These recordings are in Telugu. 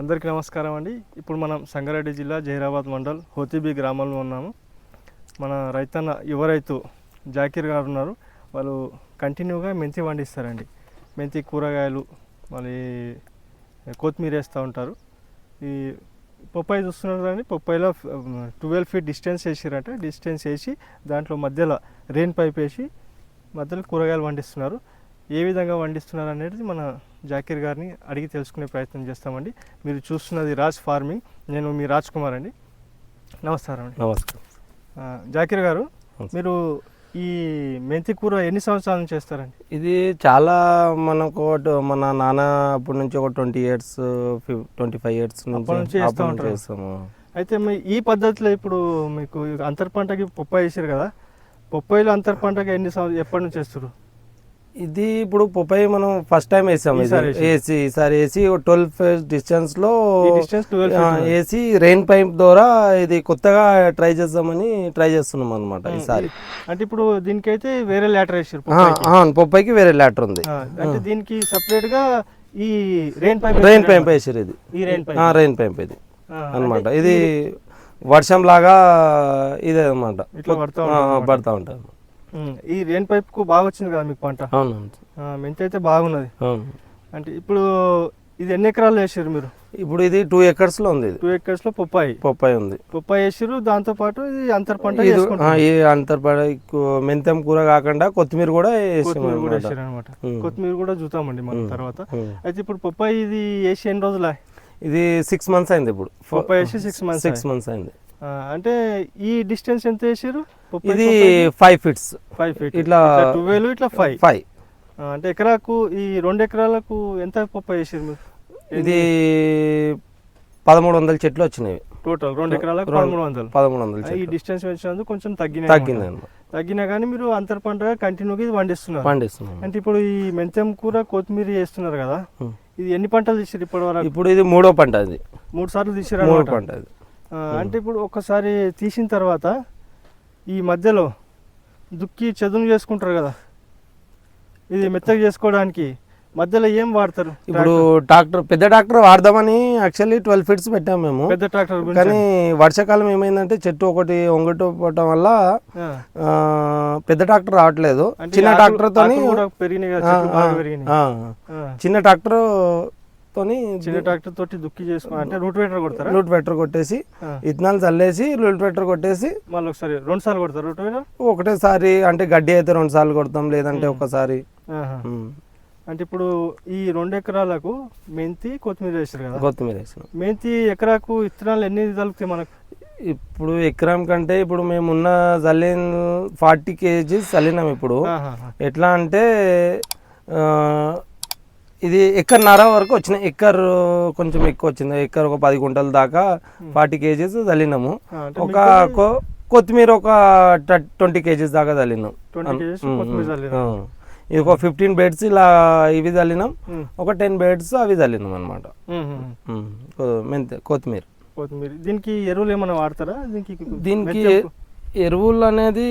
అందరికీ నమస్కారం అండి. ఇప్పుడు మనం సంగారెడ్డి జిల్లా జహీరాబాద్ మండల్ హోతీబీ గ్రామంలో ఉన్నాము. మన రైతన్న యువ రైతు జాకీర్ గారు ఉన్నారు. వాళ్ళు కంటిన్యూగా మెంతి పండిస్తారండి. మెంతి కూరగాయలు మళ్ళీ కొత్తిమీర వేస్తూ ఉంటారు. ఈ పొప్పాయి చూస్తున్నారు కానీ పొప్పాయిలో ట్వెల్వ్ ఫీట్ డిస్టెన్స్ వేసిరంట. డిస్టెన్స్ వేసి దాంట్లో మధ్యలో రెయిన్ పైప్ వేసి మధ్యలో కూరగాయలు పండిస్తున్నారు. ఏ విధంగా పండిస్తున్నారు అనేది మన జాకీర్ గారిని అడిగి తెలుసుకునే ప్రయత్నం చేస్తామండి. మీరు చూస్తున్నది రాజ్ ఫార్మింగ్. నేను మీ రాజ్ కుమార్ అండి. నమస్కారం అండి. నమస్కారం. జాకీర్ గారు. మీరు ఈ మెంతి కూర ఎన్ని సంవత్సరాల నుంచి చేస్తారండి? ఇది చాలా మనకు మన నాన్న అప్పటి నుంచి ఒక twenty years twenty five years అప్పటి నుంచి. చేస్తాము. అయితే మీ ఈ పద్ధతిలో ఇప్పుడు మీకు అంతర్ పంటకి పొప్పాయి వేసారు కదా పొప్పాయిలో అంతర్ పంటకి ఎన్ని ఎప్పటి నుంచి చేస్తారు ఇది ఇప్పుడు పొపాయి మనం ఫస్ట్ టైం వేసాం. వేసి. ఈసారి వేసి ట్వెల్వ్ ఫీట్ డిస్టెన్స్లో ఈ distance 12 ఆ, feet ఉంది. వేసి రెయిన్ పైప్ ద్వారా ఇది కొత్తగా ట్రై చేద్దామని ట్రై చేస్తున్నాం అనమాట ఈసారి. అంటే ఇప్పుడు దీనికైతే వేరే లేటర్ వేసారు పొప్పాయికి. వేరే లాటర్ ఉంది. అంటే దీనికి సపరేట్గా ఈ రెయిన్ పైప్ రెయిన్ పైప్ వేసారు ఇది. ఈ రెయిన్ పైప్ రెయిన్ పైప్ ఇది అనమాట ఇది వర్షం లాగా ఇదే అనమాట పడతా ఉంటారు ఈ రెయిన్ పైప్కు బాగా వచ్చింది కదా మీకు పంట? అవును మెంతి అయితే బాగున్నది. అవును. అంటే ఇప్పుడు ఇది ఎన్ని ఎకరాలు వేసారు మీరు? ఇప్పుడు ఇది టూ ఎకర్స్లో ఉంది టూ ఎకర్స్లో పొప్పాయి. పొప్పాయి ఉంది. పొప్పాయి వేసారు దాంతో పాటు ఇది అంతర్ పంట ఈ అంతర్పడ మెంతం కూర కాకుండా కొత్తిమీర కూడా కొత్తిమీర. వేసారు అనమాట. కొత్తిమీర కూడా చూద్దామండి మనం. తర్వాత. అయితే ఇప్పుడు పొప్పాయి ఇది వేసి ఎన్ని రోజులా? ఇది సిక్స్ మంత్స్ అయింది ఇప్పుడు. పొప్పాయి వేసి సిక్స్ మంత్స్ సిక్స్ మంత్స్ అయింది. అంటే ఈ డిస్టెన్స్ ఎంత వేసారు ఇది ఫైవ్ ఫీట్స్ ఫైవ్ ఫీట్ ఇట్లా ట్వెల్వ్ ఇట్లా ఫైవ్ ఫైవ్ అంటే ఎకరాకు ఈ రెండు ఎకరాలకు ఎంత పొప్పాయి వేసారు మీరు? ఇది పదమూడు వందల చెట్లు వచ్చినాయి. టోటల్ రెండు ఎకరాలకు పదమూడు వందలు. పదమూడు వందల ఈ డిస్టెన్స్ పెంచినందుకు కొంచెం తగ్గిన తగ్గింది. తగ్గినా కానీ మీరు అంతర్ పంటగా కంటిన్యూగా ఇది పండిస్తున్నారు. పండిస్తున్నాం అంటే ఇప్పుడు ఈ మెంతం కూర కొత్తిమీర చేస్తున్నారు కదా. ఇది ఎన్ని పంటలు తీసారు ఇప్పటి వరకు? ఇప్పుడు ఇది మూడో పంట అది. మూడు సార్లు తీసారు మూడో. పంట అది. అంటే ఇప్పుడు ఒక్కసారి తీసిన తర్వాత ఈ మధ్యలో దుక్కి చదును చేసుకుంటారు కదా? ఇది మెత్తగా చేసుకోవడానికి మధ్యలో ఏం వాడతారు? ఇప్పుడు ట్రాక్టర్? పెద్ద ట్రాక్టర్ వాడదామని యాక్చువల్లీ ట్వెల్వ్ ఫీట్స్ పెట్టాము మేము. పెద్ద ట్రాక్టర్ కానీ వర్షాకాలం ఏమైందంటే చెట్టు ఒకటి ఒంగటు పోవటం వల్ల పెద్ద ట్రాక్టర్ రావట్లేదు. చిన్న ట్రాక్టర్ తోని చిన్న ట్రాక్టర్ తోని చిన్న ట్రాక్టర్ తోటి దుక్కి చేసుకో అంటే రూట్ వేటర్ కొడతారా? రూట్ వెటర్ కొట్టేసి ఆ. ఇత్తనాలు చల్లేసి రూట్ వెటర్ కొట్టేసి మళ్ళీ ఒకసారి రెండు సార్లు కొడతారు రూట్ వేటర్ ఒకటేసారి అంటే గడ్డి అయితే రెండు సార్లు కొడతాం లేదంటే ఒకసారి అంటే ఇప్పుడు ఈ రెండు ఎకరాలకు మెంతి కొత్తిమీర వేసారు కదా? కొత్తిమీర వేసినాం. మెంతి ఎకరాకు విత్తనాలు ఎన్ని తలుపుతాయి మనకు? ఇప్పుడు ఎకరం కంటే ఇప్పుడు మేము ఉన్న చల్లిన ఫార్టీ కేజీస్ చల్లినాం ఇప్పుడు. ఎట్లా అంటే ఇది ఎక్కర్న్నర వరకు వచ్చిన ఎక్కర్ కొంచెం ఎక్కువ వచ్చింది. ఎక్కర్ ఒక పది గుంటల దాకా ఫార్టీ కేజీస్ చల్లినాము. అంటే ఒక కొత్తిమీర ఒక ట్వంటీ కేజీస్ దాకా చల్లినాం. 20 kgs ఉమ్, కొత్తిమీర ఉమ్, చల్లినాం. ఆ. ఇది ఒక ఫిఫ్టీన్ బెడ్స్ ఇలా ఇవి చల్లినాం. ఉమ్. ఒక టెన్ బెడ్స్ అవి చల్లినాం అనమాట. మెంత కొత్తిమీర. కొత్తిమీర. దీనికి ఎరువులు ఏమైనా వాడతారా? దీనికి దీనికి ఎరువులు అనేది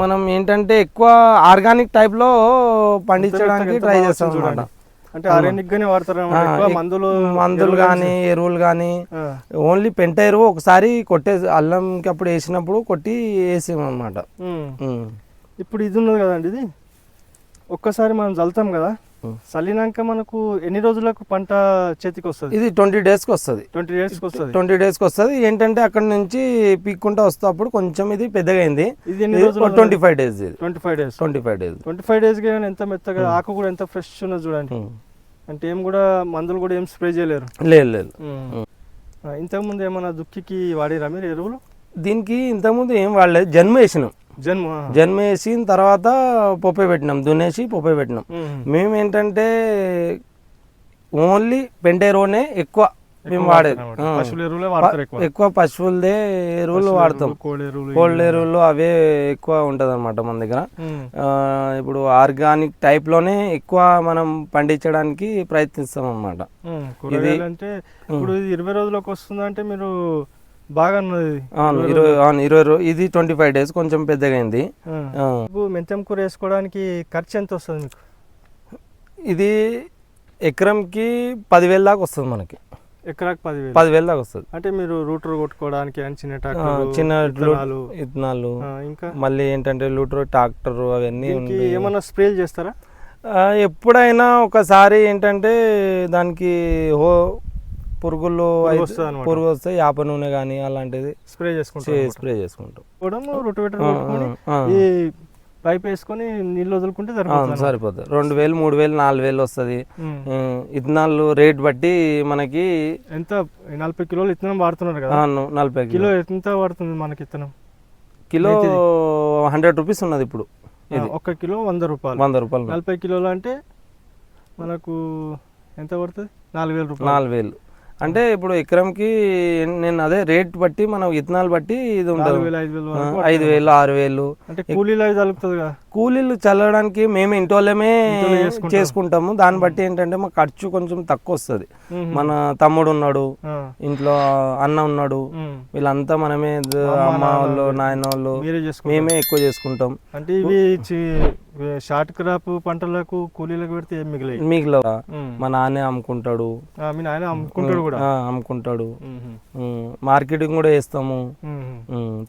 మనం ఏంటంటే ఎక్కువ ఆర్గానిక్ టైప్లో పండించడానికి ట్రై చేస్తాం అనమాట చూడండి. అంటే ఆర్గానిక్ గానే వాడతారా మందులు మందులు కానీ? ఎరువులు కానీ ఓన్లీ పెంట ఎరువు ఒకసారి కొట్టే అల్లంకి అప్పుడు వేసినప్పుడు కొట్టి వేసాం అనమాట ఉమ్. ఇప్పుడు ఇది ఉన్నది కదండి ఇది? ఒక్కసారి మనం చల్లుతాం కదా. చల్లినాక మనకు ఎన్ని రోజులకు పంట చేతికి వస్తుంది ఇది ట్వంటీ డేస్కి వస్తుంది. ట్వంటీ డేస్కి వస్తుంది? ట్వంటీ డేస్కి వస్తుంది. ఏంటంటే అక్కడ నుంచి పీక్కుంటా వస్తేప్పుడు కొంచెం ఇది పెద్దగా అయింది ఇది ఎన్ని రోజులు twenty five days twenty five days. Twenty five days. Twenty five days ఎంత మెత్తగా ఆకు కూడా ఎంత ఫ్రెష్ ఉన్నది చూడండి. అంటే ఏం కూడా మందులు కూడా ఏం స్ప్రే చేయలేరు. లేదు లేదు. ఇంతకుముందు ఏమైనా దుక్కికి వాడిరా మీరు ఎరువులు? దీనికి ఇంతకుముందు ఏం వాడలేదు. జన్మ వేసినాం. జన్మ జన్మ వేసిన తర్వాత పొప్పే పెట్టినాం. దున్నేసి పొప్పే పెట్టినాం. మేము. ఏంటంటే ఓన్లీ పెంటేరోనే ఎక్కువ మేము వాడేది. ఎక్కువ. పశువులదే ఎరువులు వాడతాం. కోళ్ళ ఎరువులు అవే ఎక్కువ ఉంటుంది అనమాట మన దగ్గర. ఇప్పుడు ఆర్గానిక్ టైప్లోనే ఎక్కువ మనం పండించడానికి ప్రయత్నిస్తాం అనమాట. కూరగాయలు అంటే ఇప్పుడు ఇది ఇరవై రోజులకు వస్తుంది అంటే మీరు బాగా ఇరవై ఇరవై ఇది ట్వంటీ ఫైవ్ డేస్ కొంచెం పెద్దగా అయింది మెంతం కూర వేసుకోవడానికి ఖర్చు ఎంత వస్తుంది మీకు? ఇది ఎకరంకి పదివేల దాకా వస్తుంది మనకి. ఎకరాకు పదివేలు. పదివేలు దాకా వస్తుంది. అంటే మీరు రూటర్ కొట్టుకోవడానికి చిన్న ట్రాక్టర్ చిన్న ఇత్తనాలు. ఇంకా? మళ్ళీ ఏంటంటే లూటర్ ట్రాక్టర్ అవన్నీ ఏమన్నా స్ప్రేలు చేస్తారా? ఎప్పుడైనా ఒకసారి ఏంటంటే దానికి హో పురుగులు పురుగు వస్తే యాప నూనె కానీ అలాంటిది స్ప్రే చేసుకుంటారు స్ప్రే చేసుకుంటాం. రొటవేటర్ ఈ పైప్ వేసుకొని నీళ్ళు వదులుకుంటే సరిపోతుంది సరిపోతుంది. రెండు వేలు మూడు వేలు నాలుగు వేలు వస్తుంది. ఇథనాల్ రేట్ బట్టి మనకి ఎంత? నలభై కిలోలు ఇత్తనం వాడుతున్నారు కదా. నలభై కిలో. ఎంత పడుతుంది మనకి ఇత్తనం? కిలో హండ్రెడ్ రూపీస్ ఉన్నది ఇప్పుడు. ఒక్క కిలో వంద రూపాయలు. వంద రూపాయలు. నలభై కిలోలు అంటే మనకు ఎంత పడుతుంది? నాలుగు వేల రూపాయలు. నాలుగు వేలు. అంటే ఇప్పుడు ఎకరంకి నేను అదే రేట్ బట్టి మనం ఇథనాల్ బట్టి ఇది ఉంటుంది ఐదు వేలు ఆరు వేలు. అంటే కూలీలు కూలీలు చల్లడానికి మేము ఇంటోళ్ళమే ఇంటోళ్ళే చేసుకుంటాం. చేసుకుంటాము. దాన్ని బట్టి ఏంటంటే మా ఖర్చు కొంచెం తక్కువ వస్తుంది. మన తమ్ముడు ఉన్నాడు ఇంట్లో అన్న ఉన్నాడు. వీళ్ళంతా మనమే అమ్మ, వాళ్ళు. నాయన వాళ్ళు మేమే ఎక్కువ చేసుకుంటాం. అంటే ఇవి షార్ట్ క్రాప్ పంటలకు కూలీలకు పెడితే ఏం మిగిలాయి? మీకు ఉమ్. మా నాన్నే అమ్ముకుంటాడు. మీ నాయన అమ్ముకుంటాడు కూడా? అమ్ముకుంటాడు. మార్కెటింగ్ కూడా వేస్తాము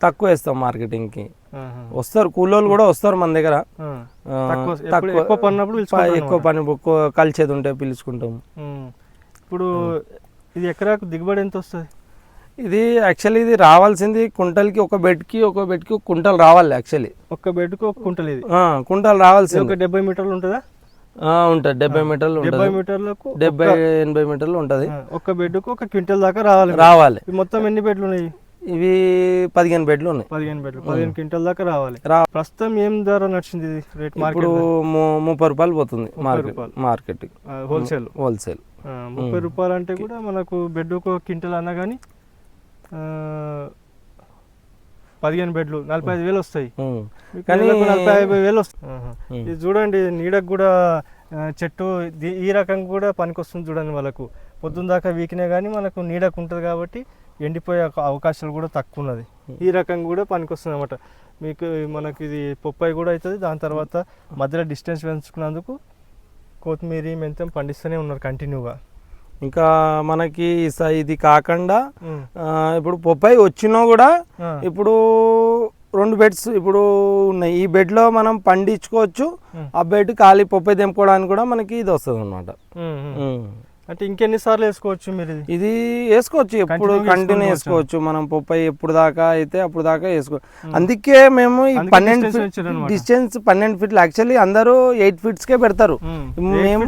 తక్కువ వేస్తాం మార్కెటింగ్కి. ఆహా. వస్తారు కూలోళ్ళు కూడా వస్తారు మన దగ్గర. తక్కువ ఎక్కువ పడినప్పుడు ప- పిలుచుకుంటారు ఎక్కువ పని ఎక్కువ కలిసేది ఉంటే పిలుచుకుంటాం. ఇప్పుడు ఇది ఎకరాకు దిగుబడి ఎంత వస్తుంది? ఇది యాక్చువల్లీ ఇది రావాల్సింది కుంటల్కి ఒక బెడ్కి ఒక బెడ్కి ఒక కుంటల్ రావాలి యాక్చువల్లీ ఒక్క బెడ్కు ఒక కుంటలు ఇది. కుంటల్ ఇది రావాల్సింది ఒక డెబ్బై మీటర్లు ఉంటుందా? ఉంటుంది. డెబ్బై మీటర్లు డెబ్బై మీటర్లకు డెబ్బై ఎనభై మీటర్లు ఉంటుంది. ఆ, ఒక్క బెడ్కు ఒక క్వింటల్ దాకా రావాలి. రావాలి. మొత్తం ఎన్ని బెడ్లు ఉన్నాయి? ఇవి పదిహేను బెడ్లు ఉన్నాయి. పదిహేను బెడ్లు. పదిహేను క్వింటల్ దాకా రావాలి. రా ప్రస్తుతం ఏం ధర నడిచింది రేట్ ఇప్పుడు ముప్పై రూపాయలు పోతుంది మార్కెట్. Market wholesale. హోల్సేల్. ముప్పై రూపాయలు అంటే కూడా మనకు బెడ్ ఒక క్వింటల్ అన్నా కానీ పదిహేను బెడ్లు నలభై ఐదు వేలు వస్తాయి. కానీ- నలభై యాభై వేలు వస్తాయి. ఇది చూడండి నీడకు కూడా చెట్టు ఈ రకంగా కూడా పనికొస్తుంది చూడండి వాళ్ళకు. పొద్దున్న దాకా వీకినే కానీ మనకు నీడకు ఉంటుంది కాబట్టి ఎండిపోయే అవకాశాలు కూడా తక్కువ ఉన్నది. ఈ రకంగా కూడా పనికొస్తుంది అనమాట మీకు మనకి ఇది పొప్పాయి కూడా అవుతుంది దాని తర్వాత మధ్యలో డిస్టెన్స్ పెంచుకున్నందుకు కొత్తిమీర మెంతం పండిస్తూనే ఉన్నారు కంటిన్యూగా. ఇంకా మనకి ఇది కాకుండా ఇప్పుడు పొప్పాయి వచ్చినా కూడా. ఇప్పుడు రెండు బెడ్స్ ఇప్పుడు ఉన్నాయి. ఈ బెడ్లో మనం పండించుకోవచ్చు. ఆ బెడ్ ఖాళీ పొప్పాయి తెంపుకోవడానికి కూడా మనకి ఇది వస్తుంది అనమాట. అంటే ఇంకెన్ని సార్లు వేసుకోవచ్చు మీరు ఇది? వేసుకోవచ్చు. ఎప్పుడు కంటిన్యూ. వేసుకోవచ్చు. మనం పొప్పాయి ఎప్పుడు దాకా అయితే అప్పుడు దాకా వేసుకో అందుకే మేము ఈ పన్నెండు. డిస్టెన్స్ పన్నెండు ఫీట్లు యాక్చువల్లీ అందరూ ఎయిట్ ఫీట్స్కే పెడతారు. మేము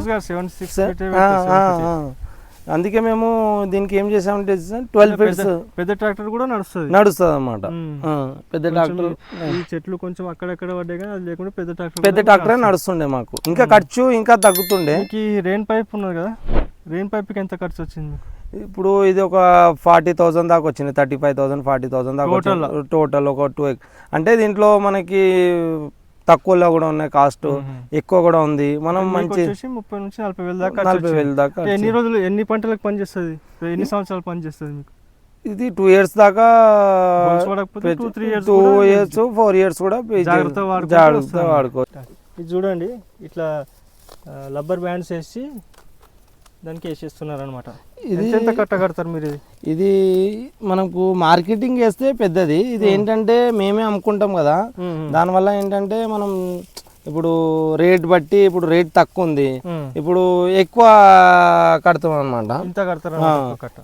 అందుకే మేము దీనికి ఏం చేసామంటే ట్వెల్వ్ ఫీట్స్ పెద్ద ట్రాక్టర్ కూడా నడుస్తుంది. నడుస్తుంది అనమాట. పెద్ద ట్రాక్టర్. ఈ చెట్లు కొంచెం అక్కడక్కడ పడ్డాయి కానీ అది లేకుండా పెద్ద ట్రాక్టర్ పెద్ద ట్రాక్టరే నడుస్తుండే మాకు. ఇంకా ఖర్చు ఇంకా తగ్గుతుండే. ఈ రెయిన్ పైప్ ఉన్నది కదా రెయిన్ పైప్కి ఎంత ఖర్చు వచ్చింది ఇప్పుడు ఇది ఒక ఫార్టీ థౌసండ్ దాకా వచ్చింది thirty five thousand forty thousand దాకా టోటల్ ఒక టూ అంటే దీంట్లో మనకి తక్కువలో కూడా ఉన్నాయి కాస్ట్. ఎక్కువ కూడా ఉంది మనం మంచి ముప్పై నుంచి నలభై వేల దాకా నలభై. వేలు దాకా ఎన్ని. రోజులు ఎన్ని పంటలకు పనిచేస్తుంది ఎన్ని సంవత్సరాలు పనిచేస్తుంది మీకు ఇది టూ ఇయర్స్ దాకా టూ ఇయర్స్ ఫోర్ ఇయర్స్ కూడా వస్తుంది. వాడుకోవచ్చు ఇది చూడండి ఇట్లా లబ్బర్ బ్యాండ్స్ వేసి దానికి వేసేస్తున్నారు అనమాట ఇది ఎంత కట్ట కడతారు మీరు ఇది? ఇది మనకు మార్కెటింగ్ చేస్తే పెద్దది. ఇది ఏంటంటే మేమే అమ్ముకుంటాం కదా. దానివల్ల ఏంటంటే మనం ఇప్పుడు రేట్ బట్టి ఇప్పుడు రేట్ తక్కువ ఉంది. ఇప్పుడు ఎక్కువ కడతాం అనమాట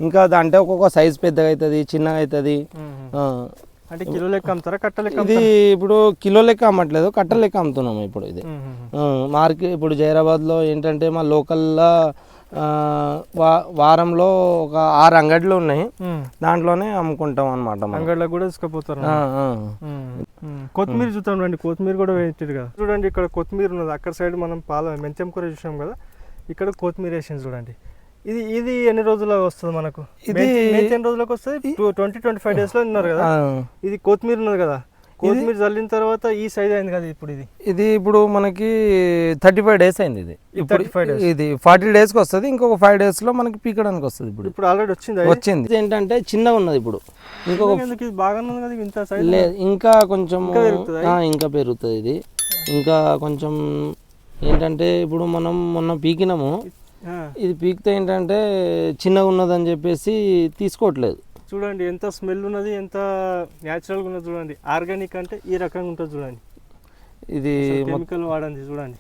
ఇంకా దా- అంటే ఒక్కొక్క సైజ్ పెద్దగా అవుతుంది చిన్నగా అవుతుంది. అంటే కిలో లెక్క అమ్ముతారా కట్ట లెక్క ఇది ఇప్పుడు కిలో లెక్క అమ్మట్లేదు కట్ట లెక్క అమ్ముతున్నాం ఇప్పుడు ఇది. మార్కెట్ ఇప్పుడు జైరాబాద్లో ఏంటంటే మా లోకల్లో వారంలో ఒక ఆరు అంగడ్లు ఉన్నాయి. దాంట్లోనే అమ్ముకుంటాం అనమాట మనం. అంగడిలో కూడా తీసుకుపోతారు ఆ. కొత్తిమీర చూద్దాం రండి. కొత్తిమీర కూడా వేయించారు కదా చూడండి ఇక్కడ కొత్తిమీర ఉన్నది. అక్కడ సైడ్ మనం పాల మెంతం కూర చూసాం కదా. ఇక్కడ కొత్తిమీర వేసింది చూడండి. ఇది ఇది ఎన్ని రోజుల్లో వస్తుంది మనకు? ఇది- ఎన్ని రోజులకు వస్తుంది? ట్వంటీ ట్వంటీ ఫైవ్ డేస్లో ఉన్నారు కదా. ఇది కొత్తిమీర ఉన్నది కదా. కొత్తిమీర చల్లిన తర్వాత ఈ సైజ్ అయింది కదా ఇప్పుడు ఇది? ఇది ఇప్పుడు మనకి థర్టీ ఫైవ్ డేస్ అయింది ఇది. ఇప్పుడు 35 days. ఇది ఫార్టీ డేస్కి వస్తుంది ఇంకొక ఫైవ్ డేస్లో మనకి పీకడానికి వస్తుంది ఇప్పుడు. ఇప్పుడు ఆల్రెడీ వచ్చింది. వచ్చింది. ఏంటంటే చిన్నగా ఉన్నది ఇప్పుడు. ఇంకొక ఎందుకు ఇది? బాగానే ఉంది కదా ఇంత సైజ్ లే ఇంకా కొంచెం ఇంకా పెరుగుతుందా? ఆ, ఇంకా పెరుగుతుంది ఇది. ఇంకా కొంచెం ఏంటంటే ఇప్పుడు మనం మొన్న పీకినాము. ఇది పీకితే ఏంటంటే చిన్నగా ఉన్నదని చెప్పేసి తీసుకోవట్లేదు. చూడండి ఎంత స్మెల్ ఉన్నది ఎంత న్యాచురల్గా ఉన్నది చూడండి ఆర్గానిక్ అంటే ఈ రకంగా ఉంటుంది చూడండి ఇది కెమికల్ వాడండి చూడండి.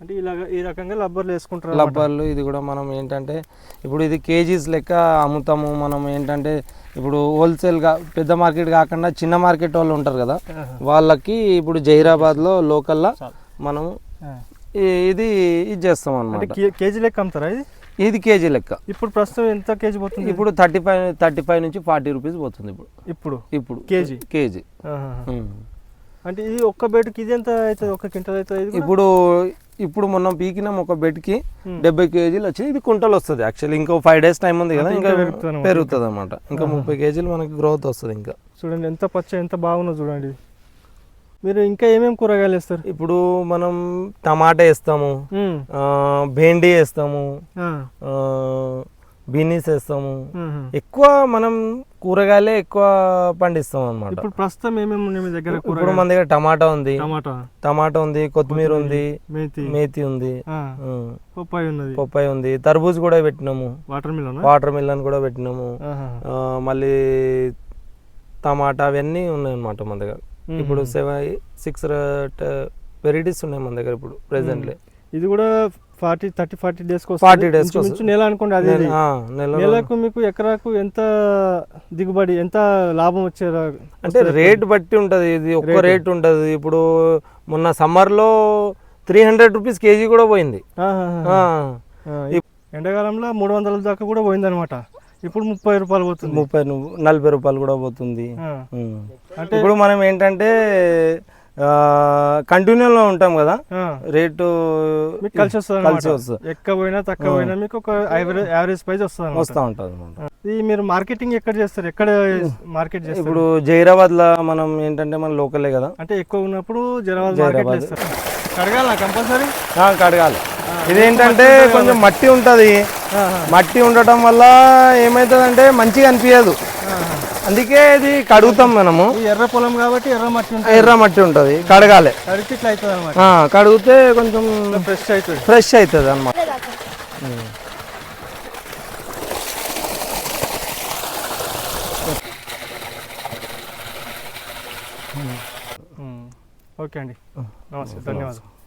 అంటే ఇలాగ ఈ రకంగా లబ్బర్లు వేసుకుంటారు. లబ్బర్లు ఇది కూడా మనం ఏంటంటే ఇప్పుడు ఇది కేజీస్ లెక్క అమ్ముతాము మనం ఏంటంటే ఇప్పుడు హోల్సేల్గా పెద్ద మార్కెట్ కాకుండా చిన్న మార్కెట్ వాళ్ళు ఉంటారు కదా. వాళ్ళకి ఇప్పుడు జహీరాబాద్లో లోకల్లో చాలు. మనం ఆ. ఈ- ఇది ఇది చేస్తాం అనమాట కేజీ లెక్క అమ్ముతారా ఇది ఇది కేజీ లెక్క. ఇప్పుడు ప్రస్తుతం ఎంత కేజీ పోతుంది? ఇప్పుడు థర్టీ ఫైవ్ థర్టీ ఫైవ్ నుంచి ఫార్టీ రూపీస్ పోతుంది ఇప్పుడు. ఇప్పుడు? ఇప్పుడు. కేజీ? కేజీ. అంటే ఇది ఒక్క బెడ్కి ఇది ఎంత అవుతుంది? ఒక క్వింటల్ అవుతుంది? ఇప్పుడు ఇప్పుడు మొన్న పీకినాం ఒక బెడ్కి. డెబ్బై కేజీలు వచ్చి ఇది కుంటలు వస్తుంది. యాక్చువల్లీ ఇంకో ఫైవ్ డేస్ టైం ఉంది కదా ఇంకా. పెరుగుతుంది అనమాట ఇంకా ముప్పై కేజీలు మనకి గ్రోత్ వస్తుంది ఇంకా. చూడండి ఎంత పచ్చ ఎంత బాగుందో చూడండి. మీరు ఇంకా ఏమేమి కూరగాయలు వేస్తారు? ఇప్పుడు మనం టమాటా వేస్తాము భేండి వేస్తాము బీనీస్ వేస్తాము. ఎక్కువ మనం కూరగాయలే ఎక్కువ పండిస్తాం అనమాట ఇప్పుడు ప్రస్తుతం ఏమేమి ఉన్నాయి మీ దగ్గర ఇప్పుడు మన దగ్గర టమాటా ఉంది. టమాటా. టమాటా ఉంది కొత్తిమీర ఉంది మేతి. మేతి ఉంది. పప్పాయి ఉన్నది. పప్పాయి ఉంది. తర్బూజ్ కూడా పెట్టినాము. Water melon? వాటర్ మిల్లన్ కూడా పెట్టినాము. మళ్ళీ టమాటా అవన్నీ ఉన్నాయి అన్నమాట మన దగ్గర. ఇప్పుడు సెవెన్ సిక్స్ వెరైటీస్ ఉన్నాయి మన దగ్గర ఇప్పుడు ప్రెసెంట్లీ. ఇది కూడా forty thirty forty days 40 days కి నుంచి నెల అనుకోండి అది నెలకు మీకు ఎకరాకు ఎంత దిగుబడి ఎంత లాభం వచ్చే అంటే రేట్ బట్టి ఉంటది. ఇది ఒక్క రేట్. ఉంటది. ఇప్పుడు మొన్న సమ్మర్లో త్రీ హండ్రెడ్ రూపీస్ కేజీ కూడా పోయింది. ఎండాకాలంలో మూడు వందల దాకా కూడా పోయిందనమాట ఇప్పుడు ముప్పై రూపాయలు పోతుంది. ముప్పై నలభై రూపాయలు కూడా పోతుంది. అంటే ఇప్పుడు మనం ఏంటంటే కంటిన్యూలో ఉంటాం కదా రేటు కలిసి వస్తుంది కలిసి వస్తుంది. ఎక్క పోయినా తక్కువ పోయినా మీకు ఒక యావరేజ్ యావరేజ్ ప్రైస్ వస్తుంది వస్తూ ఉంటుంది ఇది మీరు మార్కెటింగ్ ఎక్కడ చేస్తారు? ఎక్కడ మార్కెట్ చేస్తారు? ఇప్పుడు జైరాబాద్లో మనం ఏంటంటే మన లోకలే కదా. అంటే ఎక్కువ ఉన్నప్పుడు మార్కెట్ జైరాబాద్. చేస్తారు. కడగాల కంపల్సరీ? కడగాలి. ఇదేంటంటే కొంచెం మట్టి ఉంటది. మట్టి ఉండటం వల్ల ఏమవుతుందంటే మంచిగా అనిపించదు అందుకే ఇది కడుగుతాం మనము. ఎర్ర పొలం కాబట్టి ఎర్ర మట్టి ఎర్ర మట్టి ఉంటది. కడగాలి. కడిగితే కొంచెం ఫ్రెష్ అవుతుంది. ఫ్రెష్ అవుతుంది అనమాట ఓకే అండి. నమస్తే ధన్యవాదాలు.